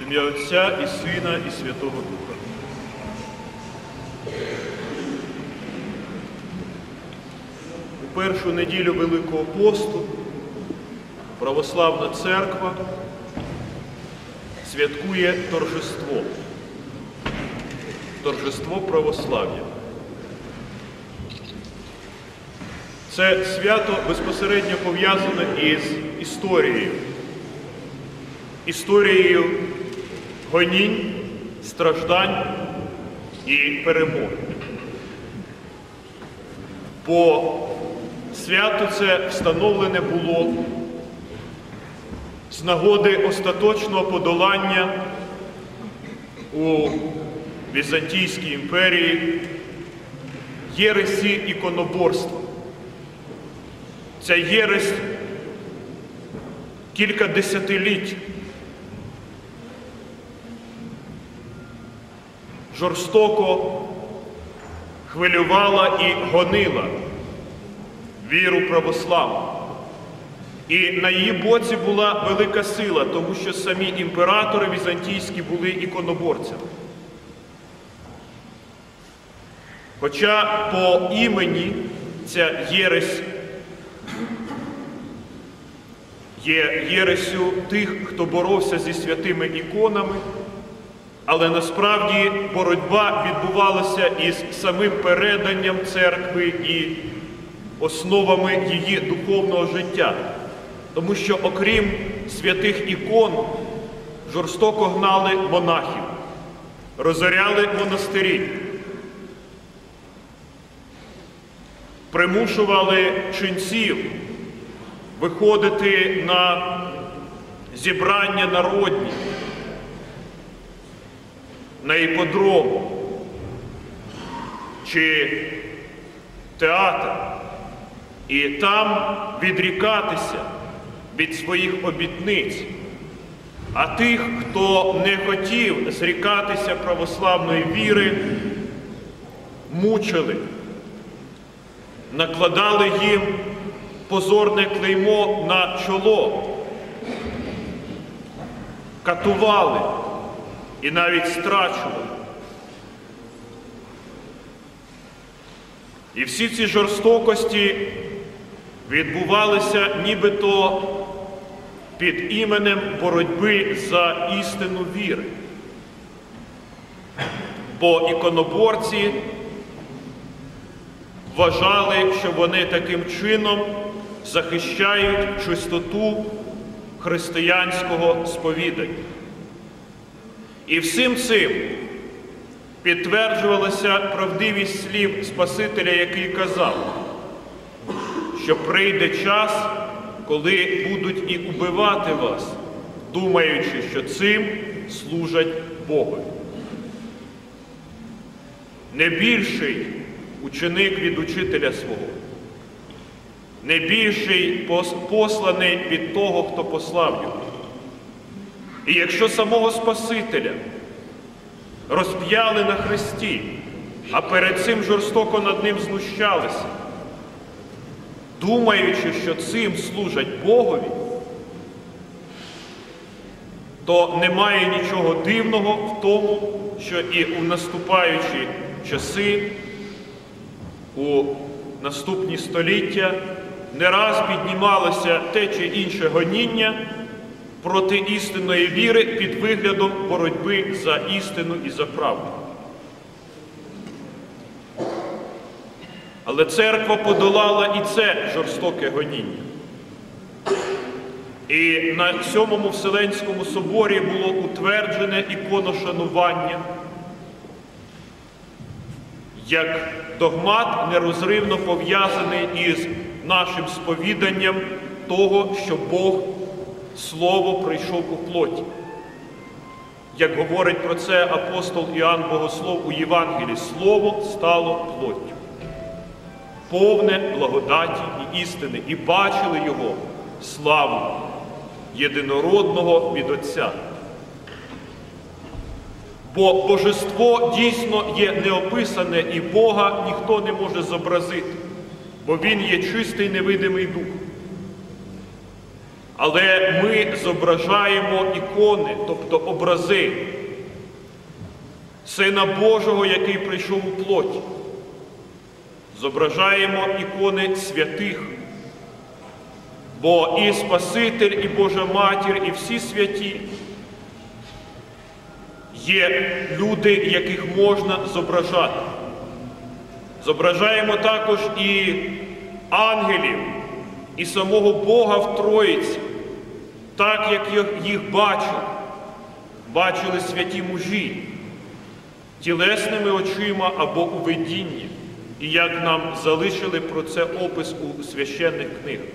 В ім'я Отця і Сина, і Святого Духа. У першу неділю Великого посту Православна Церква святкує торжество. Торжество православ'я. Це свято безпосередньо пов'язане із історією. Історією гонінь, страждань і перемог. Бо свято це встановлене було з нагоди остаточного подолання у Візантійській імперії єресі іконоборства. Ця єресь кілька десятиліть жорстоко хвилювала і гонила віру православну. І на її боці була велика сила, тому що самі імператори візантійські були іконоборцями. Хоча по імені ця єресь є єресю тих, хто боровся зі святими іконами, але насправді боротьба відбувалася із самим переданням церкви і основами її духовного життя. Тому що, окрім святих ікон, жорстоко гнали монахів, розоряли монастирі, примушували ченців виходити на зібрання народні, на іподрому чи театр, і там відрікатися від своїх обітниць. А тих, хто не хотів зрікатися православної віри, мучили, накладали їм позорне клеймо на чоло, катували і навіть страчували. І всі ці жорстокості відбувалися нібито під іменем боротьби за істину віри. Бо іконоборці вважали, що вони таким чином захищають чистоту християнського сповідання. І всім цим підтверджувалася правдивість слів Спасителя, який казав, що прийде час, коли будуть і убивати вас, думаючи, що цим служать Богу. Не більший ученик від учителя свого, не більший посланий від того, хто послав його. І якщо самого Спасителя розп'яли на хресті, а перед цим жорстоко над ним знущалися, думаючи, що цим служать Богові, то немає нічого дивного в тому, що і у наступаючі часи, у наступні століття не раз піднімалося те чи інше гоніння проти істинної віри під виглядом боротьби за істину і за правду. Але церква подолала і це жорстоке гоніння. І на Сьомому Вселенському соборі було утверджене іконошанування як догмат нерозривно пов'язаний із нашим сповіданням того, що Бог Слово прийшов у плоті. Як говорить про це апостол Іоанн Богослов у Євангелії, Слово стало плоттю, повне благодаті і істини, і бачили Його славу єдинородного від Отця. Бо божество дійсно є неописане, і Бога ніхто не може зобразити, бо Він є чистий невидимий дух. Але ми зображаємо ікони, тобто образи Сина Божого, який прийшов у плоті. Зображаємо ікони святих, бо і Спаситель, і Божа Матір, і всі святі є люди, яких можна зображати. Зображаємо також і ангелів, і самого Бога в Троїці, так як їх- бачили, бачили святі мужі, тілесними очима або у видінні, і як нам залишили про це опис у священних книгах.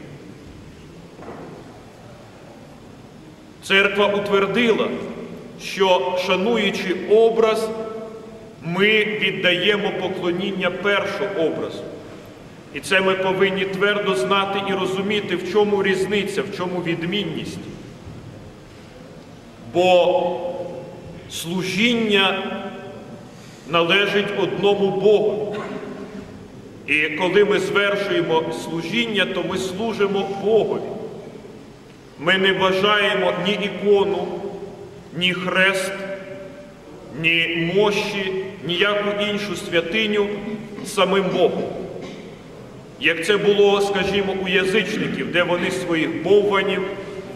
Церква утвердила, що, шануючи образ, ми віддаємо поклоніння першого образу. І це ми повинні твердо знати і розуміти, в чому різниця, в чому відмінність. Бо служіння належить одному Богу. І коли ми звершуємо служіння, то ми служимо Богові. Ми не вважаємо ні ікону, ні хрест, ні мощі, ніяку іншу святиню самим Богом. Як це було, скажімо, у язичників, де вони своїх бовванів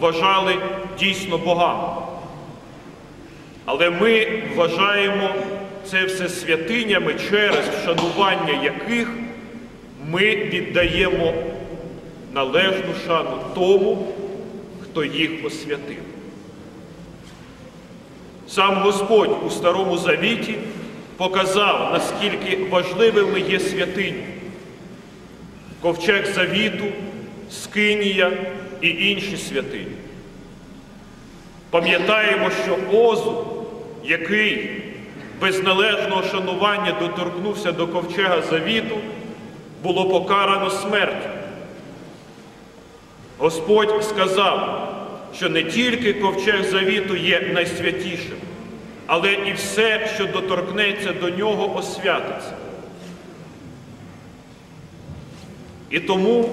вважали дійсно богами. Але ми вважаємо це все святинями, через вшанування яких ми віддаємо належну шану тому, хто їх освятив. Сам Господь у Старому Завіті показав, наскільки важливими є святині. Ковчег Завіту, Скинія і інші святині. Пам'ятаємо, що Озу, який без належного шанування доторкнувся до ковчега Завіту, було покарано смертю. Господь сказав, що не тільки ковчег Завіту є найсвятішим, але і все, що доторкнеться до нього, освятиться. І тому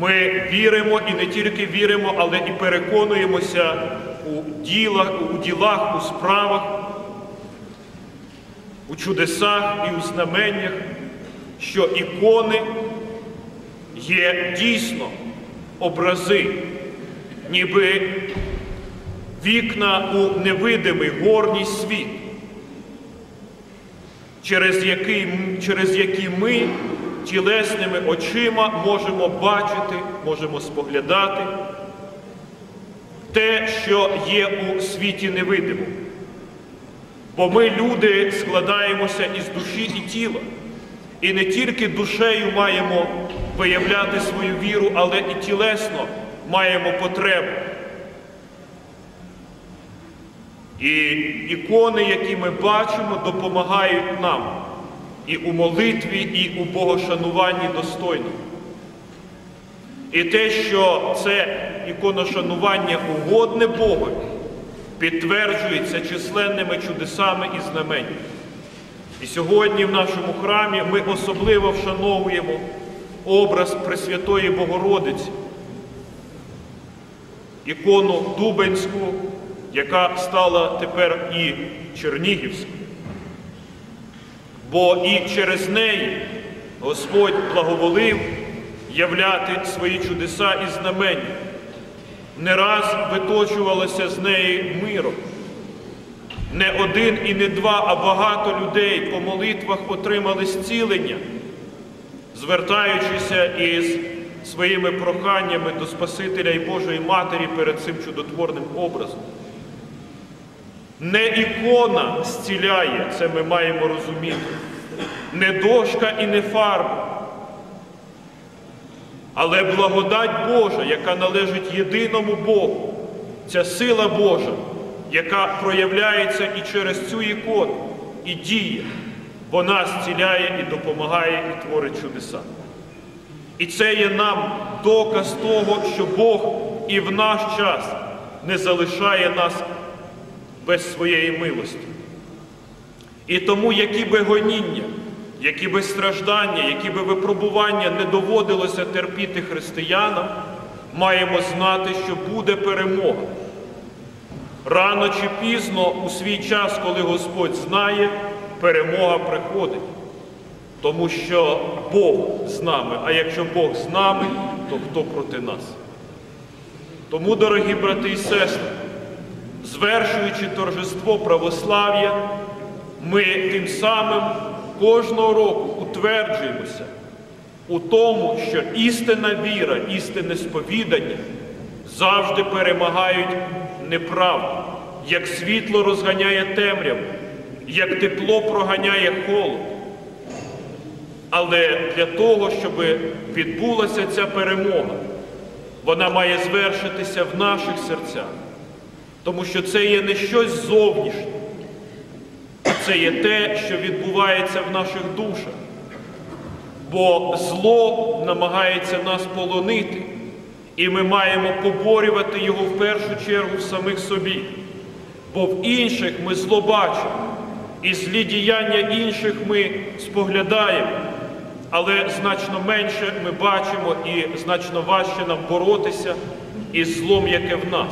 ми віримо і не тільки віримо, але і переконуємося у ділах, у ділах, у справах, у чудесах і у знаменнях, що ікони є дійсно образи, ніби вікна у невидимий горній світ, через який, через які ми тілесними очима можемо бачити, можемо споглядати те, що є у світі невидимому. Бо ми, люди, складаємося із душі і тіла. І не тільки душею маємо виявляти свою віру, але і тілесно маємо потребу. І ікони, які ми бачимо, допомагають нам і у молитві, і у богошануванні достойно. І те, що це іконошанування угодне Богові, підтверджується численними чудесами і знаменнями. І сьогодні в нашому храмі ми особливо вшановуємо образ Пресвятої Богородиці, ікону Дубенську, яка стала тепер і Чернігівською. Бо і через неї Господь благоволив являти свої чудеса і знамення. Не раз виточувалося з неї миром. Не один і не два, а багато людей по молитвах отримали зцілення, звертаючися із своїми проханнями до Спасителя і Божої Матері перед цим чудотворним образом. Не ікона зціляє, це ми маємо розуміти, не дошка і не фарба, але благодать Божа, яка належить єдиному Богу, ця сила Божа, яка проявляється і через цю ікону, і діє, вона зціляє і допомагає, і творить чудеса. І це є нам доказ того, що Бог і в наш час не залишає нас без своєї милості. І тому, які би гоніння, які би страждання, які би випробування не доводилося терпіти християнам, маємо знати, що буде перемога. Рано чи пізно, у свій час, коли Господь знає, перемога приходить. Тому що Бог з нами, а якщо Бог з нами, то хто проти нас? Тому, дорогі брати і сестри, звершуючи торжество православ'я, ми тим самим кожного року утверджуємося у тому, що істинна віра, істинне сповідання завжди перемагають неправду, як світло розганяє темряву, як тепло проганяє холод. Але для того, щоб відбулася ця перемога, вона має звершитися в наших серцях, тому що це є не щось зовнішнє, це є те, що відбувається в наших душах. Бо зло намагається нас полонити, і ми маємо поборювати його в першу чергу в самих собі. Бо в інших ми зло бачимо, і злі діяння інших ми споглядаємо, але значно менше ми бачимо і значно важче нам боротися із злом, яке в нас.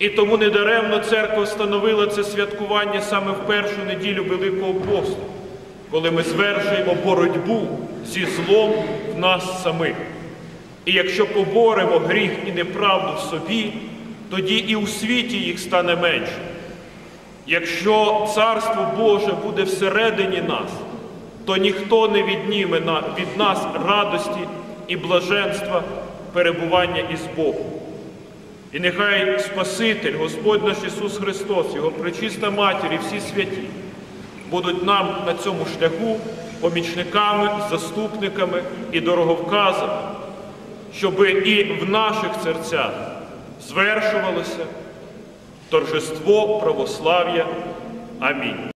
І тому недаремно церква встановила це святкування саме в першу неділю Великого посту, коли ми звершуємо боротьбу зі злом в нас самих. І якщо поборемо гріх і неправду в собі, тоді і у світі їх стане менше. Якщо Царство Боже буде всередині нас, то ніхто не відніме від нас радості і блаженства перебування із Богом. І нехай Спаситель, Господь наш Ісус Христос, Його пречиста Матір і всі святі будуть нам на цьому шляху помічниками, заступниками і дороговказами, щоб і в наших серцях звершувалося торжество православ'я. Амінь.